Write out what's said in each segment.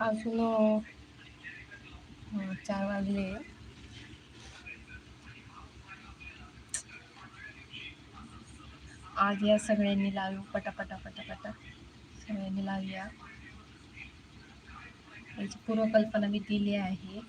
अजून चार वाजले. आज या सगळ्यांनी लावू पटापटा पटापटा. सगळ्यांनी लावूया. याची पूर्वकल्पना मी दिली आहे.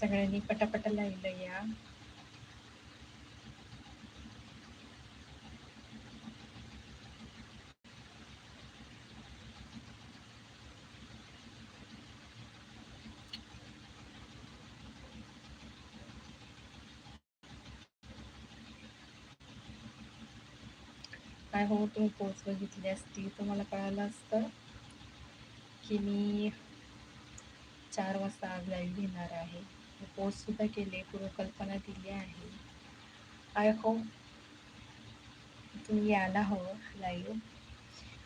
सगळ्यांनी पटापट लावलं या. काय हो तुम्ही पोच बघितली असती तुम्हाला कळालं असतं की मी चार वाजता आज लाईव्ह घेणार आहे. पोस्टसुद्धा केले पूर्वकल्पना दिली आहे. आय होप तुम्ही यायला हवं लाईव्ह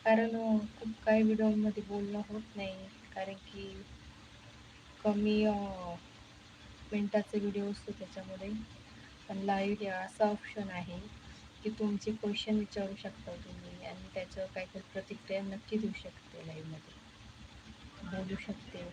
कारण खूप काही व्हिडिओमध्ये बोलणं होत नाही. कारण की कमी मिनटाचे व्हिडिओ असतो त्याच्यामध्ये. पण लाईव्ह हे असा ऑप्शन आहे की तुमचे क्वेश्चन विचारू शकता तुम्ही आणि त्याच्यावर काहीतरी प्रतिक्रिया नक्की देऊ शकते लाईव्हमध्ये बोलू शकते.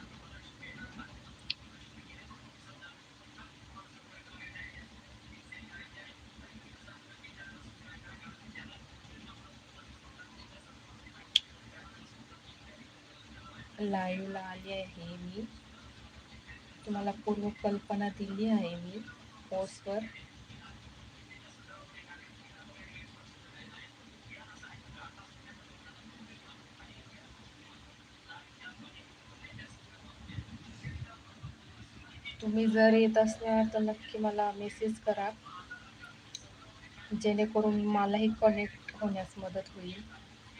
लाईव्हला आली आहे मी. तुम्हाला पूर्व कल्पना दिली आहे मी पोस्टवर. तुम्ही जर येत असणार तर नक्की मला मेसेज करा. जेणेकरून मलाही कनेक्ट होण्यास मदत होईल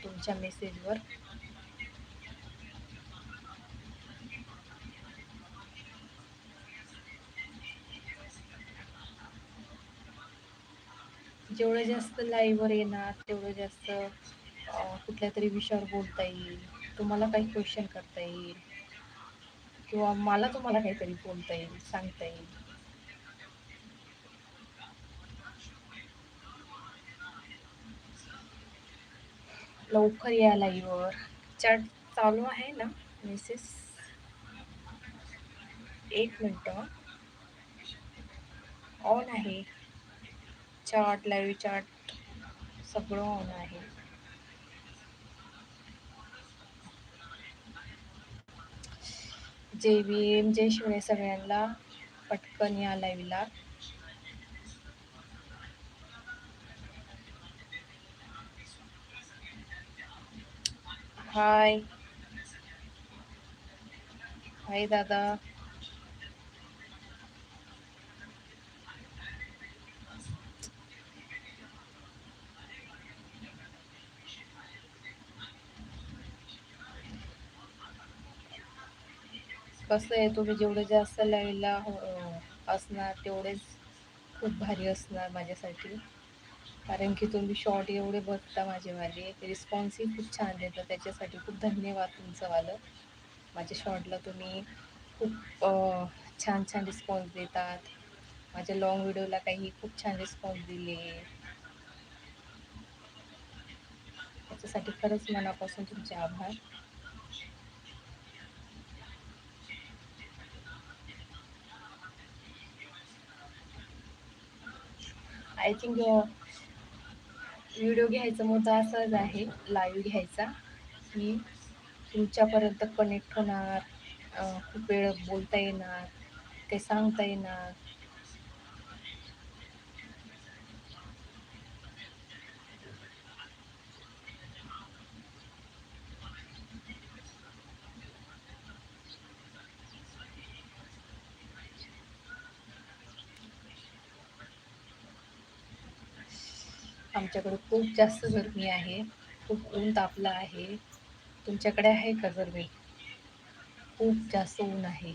तुमच्या मेसेजवर जेवढं जास्त लाईव्हवर येणार तेवढं जास्त कुठल्या तरी विषयावर बोलता येईल तुम्हाला काही क्वेश्चन करता येईल किंवा मला तुम्हाला काहीतरी बोलता येईल सांगता येईल. लवकर या लाईव्हवर चॅट चालू आहे ना मेसेज एक मिनटं. ऑन आहे. चार्ट लाईव्ह चार्ट सगळं ऑन आहे. जय भीम जय शिवणे सगळ्यांना पटकन या लाईव्हला. हाय हाय दादा. कसं आहे तुम्ही जेवढं जास्त लाईव्हला हो, असणार तेवढेच खूप भारी असणार माझ्यासाठी. कारण की तुम्ही शॉर्ट एवढे बघता माझे माझे रिस्पॉन्सही खूप छान देतं त्याच्यासाठी खूप धन्यवाद तुमचंवालं माझ्या शॉर्टला तुम्ही खूप छान छान रिस्पॉन्स देतात. माझ्या लॉंग व्हिडिओला काही खूप छान रिस्पॉन्स दिले. त्याच्यासाठी खरंच मनापासून तुमचे आभार. आय थिंक व्हिडिओ घ्यायचा मुद्दा असाच आहे लाईव्ह घ्यायचा की तुमच्यापर्यंत कनेक्ट होणार खूप वेळ बोलता येणार ते सांगता येणार. आमच्याकडे खूप जास्त गरमी आहे खूप ऊन तापलं आहे. तुमच्याकडे आहे का गरमी? खूप जास्त ऊन आहे.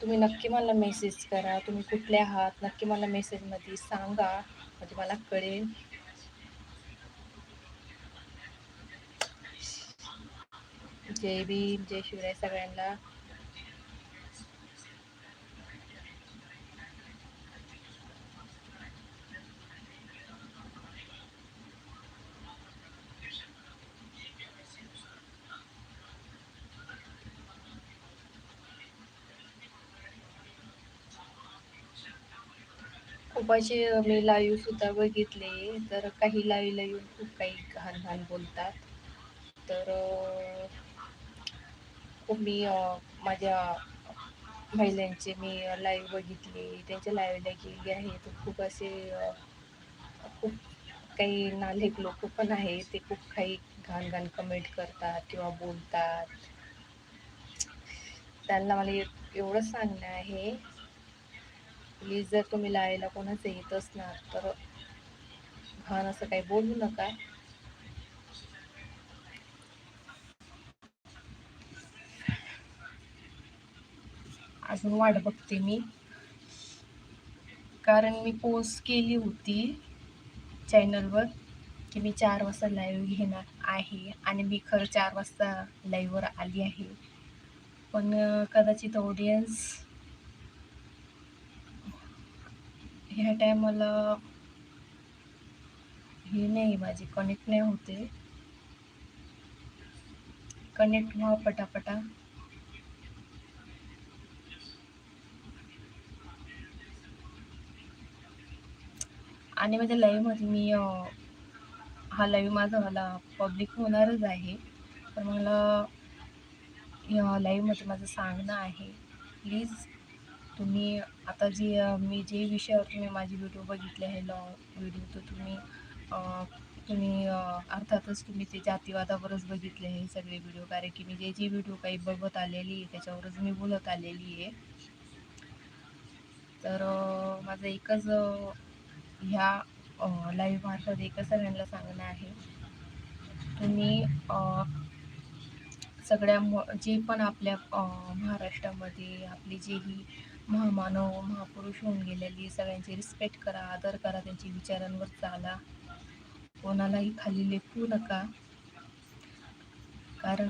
तुम्ही नक्की मला मेसेज करा. तुम्ही कुठले आहात? नक्की मला मेसेजमध्ये सांगा. म्हणजे मला कळेल. जय भीम जय शिवराय सगळ्यांना. खूप असे मी लाईव्ह सुद्धा बघितले. तर काही लाईव्हला येऊन खूप काही घाण घाण बोलतात. तर खूप मी माझ्या महिलांचे मी लाईव्ह बघितले. त्यांच्या लाईव्हला गेली आहे तर खूप असे खूप काही नालेक लोक पण आहे ते खूप काही घाण घाण कमेंट करतात किंवा बोलतात. त्यांना मला एवढंच सांगणं आहे. प्लीज जर तुम्ही लायला कोणाचं येत असणार तर घाण असं काही बोलू नका. अजून वाट बघते मी. कारण मी पोस्ट केली होती चॅनलवर की मी चार वाजता लाईव्ह घेणार आहे आणि मी खरं चार वाजता लाईव्हवर आली आहे. पण कदाचित ऑडियन्स ह्या टायमाला हे नाही माझी कनेक्ट नाही होते. कनेक्ट व्हा पटापटा. आणि माझ्या लाईव्हमध्ये मी हा लाईव्ह माझा मला पब्लिक होणारच आहे. तर मला या लाईव्हमध्ये माझं सांगणं आहे. प्लीज तुम्ही आता जे मी जे विषयावर तुम्ही माझी व्हिडिओ बघितले आहे लॉंग व्हिडिओ तर तुम्ही तुम्ही अर्थातच तुम्ही ते जातीवादावरच बघितले हे सगळे व्हिडिओ कारण की मी जे जे व्हिडिओ काही बघत आलेली आहे त्याच्यावरच मी बोलत आलेली आहे. तर माझं एकच ह्या लाईव्ह मार्फत एकच सगळ्यांना सांगणं आहे. तुम्ही सगळ्या जे पण आपल्या महाराष्ट्रामध्ये आपली जे ही महामानव महापुरुष होऊन गेलेली. सगळ्यांची रिस्पेक्ट करा आदर करा त्यांची विचारांवर चाला. कोणालाही खाली लेखू नका. कारण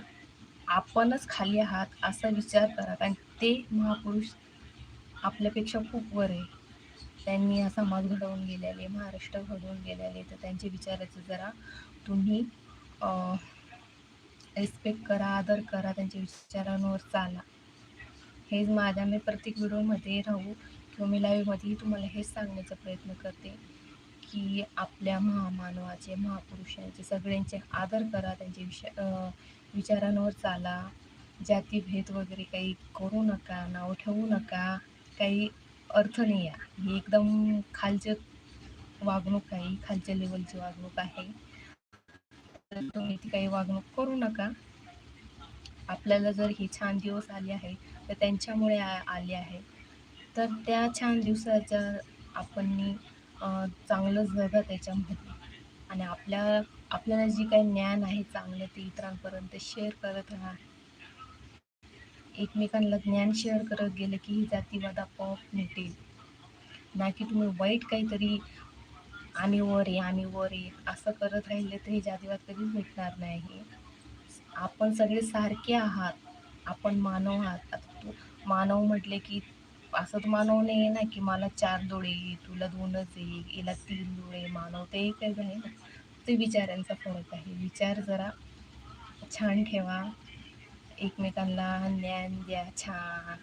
आपणच खाली आहात असा विचार करा. कारण ते महापुरुष आपल्यापेक्षा खूप वर आहे. त्यांनी हा समाज घडवून गेलेले महाराष्ट्र घडवून गेलेले तर त्यांचे विचाराचं जरा तुम्ही रिस्पेक्ट करा आदर करा त्यांच्या विचारांवर चाला. हेच माझ्या मी प्रत्येक व्हिडिओमध्ये राहू किंवा मी लाईव्हमध्येही तुम्हाला हेच सांगण्याचा प्रयत्न करते की आपल्या महामानवाचे महापुरुषांचे सगळ्यांचे आदर करा त्यांचे विषय विचारांवर चाला. जातीभेद वगैरे काही करू नका नाव ठेवू नका काही अर्थ नाही आहे. ही एकदम खालचं वागणूक आहे खालच्या लेवलची वागणूक आहे. तर तुम्ही ती काही वागणूक करू नका. आपल्याला जर ही छान दिवस आले आहे तर त्यांच्यामुळे आले आहे. तर त्या छान दिवसाच्या आपण चांगलं जगा त्याच्यामध्ये. आणि आपल्या आपल्याला जी काही ज्ञान आहे चांगलं ते इतरांपर्यंत शेअर करत राहा. एकमेकांना ज्ञान शेअर करत गेलं की ही जातीवाद आपोआप मिटेल. ना की तुम्ही वाईट काहीतरी आम्ही वर ये आम्ही वर ये असं करत राहिले तर ही जातीवाद कधीच मिटणार नाही. आपण सगळे सारखे आहात. आपण मानव आहात. आता तू मानव म्हटले की असं तर मानव नाही आहे ना की मला चार डोळे तुला दोनच आहे याला तीन डोळे मानव ते एकच आहे ना. ते विचारांचा फरक आहे. विचार जरा छान ठेवा. एकमेकांना ज्ञान द्या छान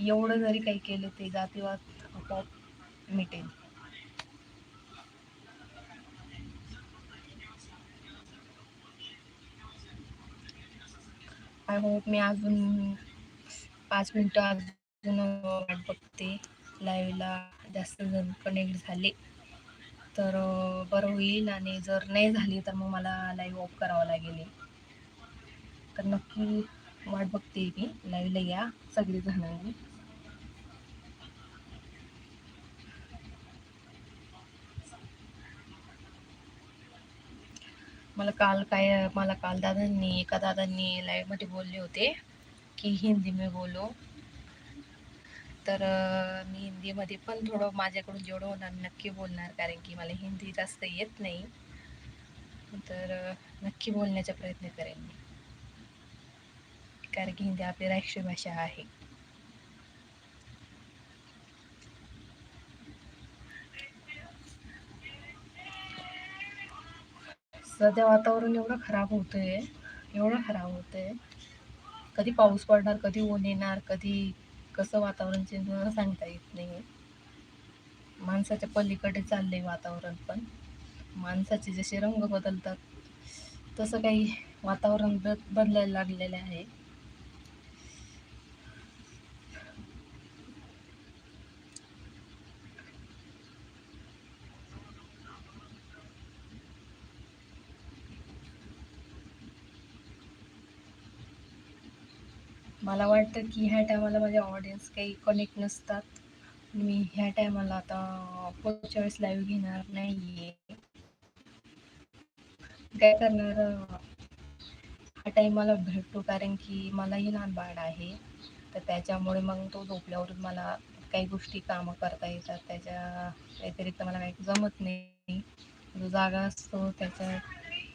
एवढं जरी काही केलं ते जातीवाद आपोआप मिटेल. आय होप मी अजून पाच मिनटं अजून वाट बघते. लाईव्हला जास्त जण कनेक्ट झाले. तर बरं होईल आणि जर नाही झाली तर मग मला लाईव्ह ऑफ करावं लागेल. तर नक्की वाट बघते मी. लाईव्हला या सगळी मला काल काय मला काल दादांनी एका दादांनी लाईव्हमध्ये बोलले होते की हिंदी मी बोलो. तर मी हिंदीमध्ये पण थोडं माझ्याकडून जेवढं होणार नक्की बोलणार कारण की मला हिंदी जास्त येत नाही. तर नक्की बोलण्याचा प्रयत्न करेन मी. कारण की हिंदी आपली राष्ट्रीय भाषा आहे. सध्या वातावरण एवढं खराब होतंय एवढं खराब होतंय. कधी पाऊस पडणार कधी ऊन येणार कधी कसं वातावरण चेंज होणार सांगता येत नाही माणसाच्या पलीकडे चाललंय वातावरण पण. माणसाचे जसे रंग बदलतात तसं काही वातावरण बद बदलायला लागलेलं आहे. मला वाटतं की ह्या टायमाला माझे ऑडियन्स काही कनेक्ट नसतात. मी ह्या टायमाला आता पुढच्या वेळेस लाईव्ह घेणार नाहीये. काय करणार? हा टाईम मला भेटतो कारण की मलाही लहान बाळ आहे. तर त्याच्यामुळे मग तो झोपल्यावरून मला काही गोष्टी कामं करता येतात. त्याच्या व्यतिरिक्त मला काही जमत नाही. जो जागा असतो त्याच्या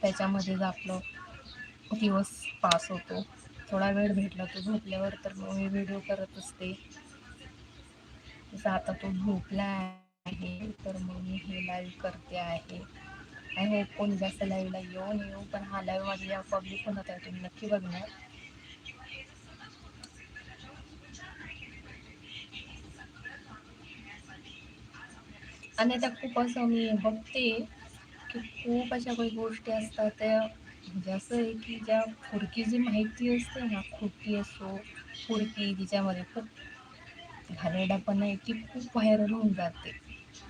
त्याच्यामध्येच आपलं दिवस पास होतो. थोडा वेळ भेटला तो झोपल्यावर तर मग मी व्हिडिओ करत असते. जसं आता तो झोपला आहे तर मग मी हे लाईव्ह करते आहे. आय होप कोणी जास्त लाईव्हला येऊ येऊ पण हा लाईव्ह माझी या पब्लिक होणार आहे तुम्ही नक्की बघणार. आणि आता खूप असं मी बघते की खूप अशा काही गोष्टी असतात त्या म्हणजे असं आहे की ज्या फुडकी जी माहिती असते ना खोटी असो फुडकी जिच्यामध्ये खूप घाणेरडापण आहे ती खूप व्हायरल होऊन जाते.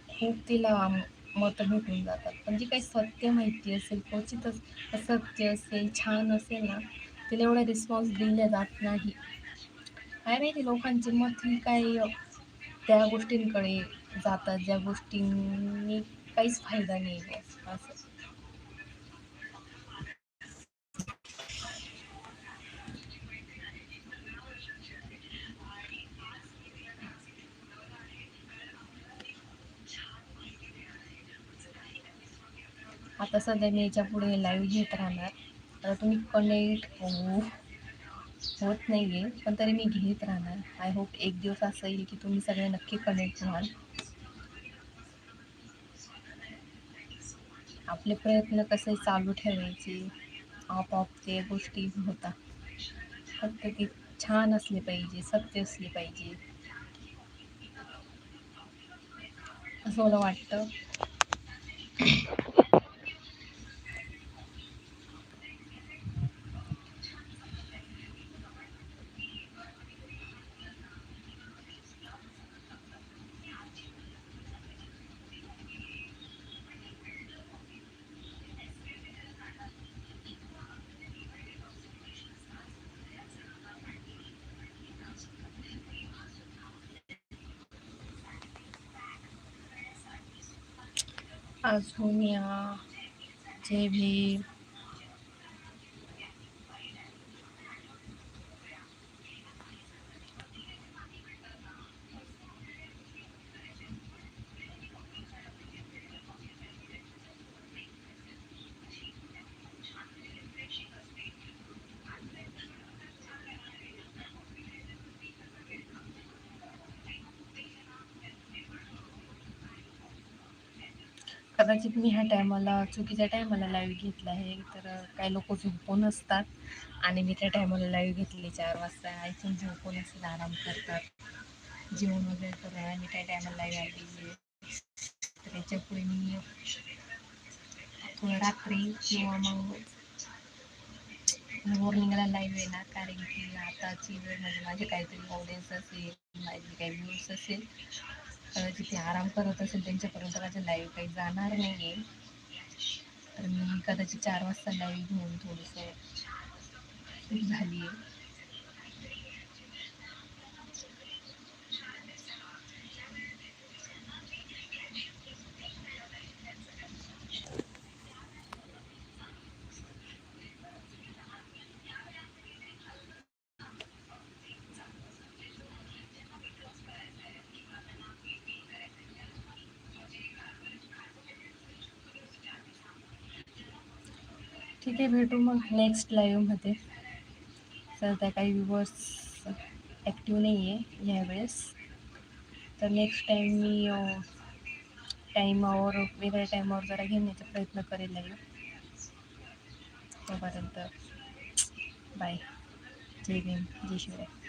खूप तिला मतं भेटून जातात. पण जी काही सत्य माहिती असेल क्वचितच सत्य असेल छान असेल ना तिला एवढा रिस्पॉन्स दिला जात नाही. काय माहिती लोकांची मत ही काही त्या गोष्टींकडे जातात ज्या गोष्टींनी काहीच फायदा नाही आहे. असं. आता सध्या मी याच्यापुढे लाईव्ह घेत राहणार. आता तुम्ही कनेक्ट होऊ होत नाही आहे पण तरी मी घेत राहणार. आय होप एक दिवस असं येईल की तुम्ही सगळे नक्की कनेक्ट व्हाल. आपले प्रयत्न कसे चालू ठेवायचे? आपोआप ते गोष्टी होतात फक्त ते छान असले पाहिजे सत्य असले पाहिजे. असं मला वाटतं. अजून या. जे भी कदाचित मी ह्या टायमाला चुकीच्या टायमाला लाईव्ह घेतला आहे तर काही लोक झोपून असतात. आणि मी त्या टायमाला लाईव्ह घेतली चार वाजता. आय थिंक झोपून असेल आराम करतात. जेवण वगैरे करून आणि त्या टायमाला लाईव्ह आली तर याच्यापुढे मी थोडं रात्री किंवा मग मॉर्निंगला लाईव्ह येणार कारण की आताची वेळ म्हणजे माझे काहीतरी ऑडियन्स असेल माझे काही व्ह्यूज असेल. जिथे आराम करत असेल त्यांच्यापर्यंत माझं लाईव्ह काही जाणार नाही आहे तर मी कदाचित चार वाजता लाईव्ह घेऊन थोडंसं झाली आहे ठीक आहे भेटू मग नेक्स्ट लाईव्हमध्ये सध्या काही व्ह्युअर्स ॲक्टिव्ह नाही आहे यावेळेस तर नेक्स्ट टाईम मी टाईमावर वेगळ्या टाईमावर जरा घेण्याचा प्रयत्न करेल लाईव्ह तोपर्यंत बाय जय भीम जय शिवराय.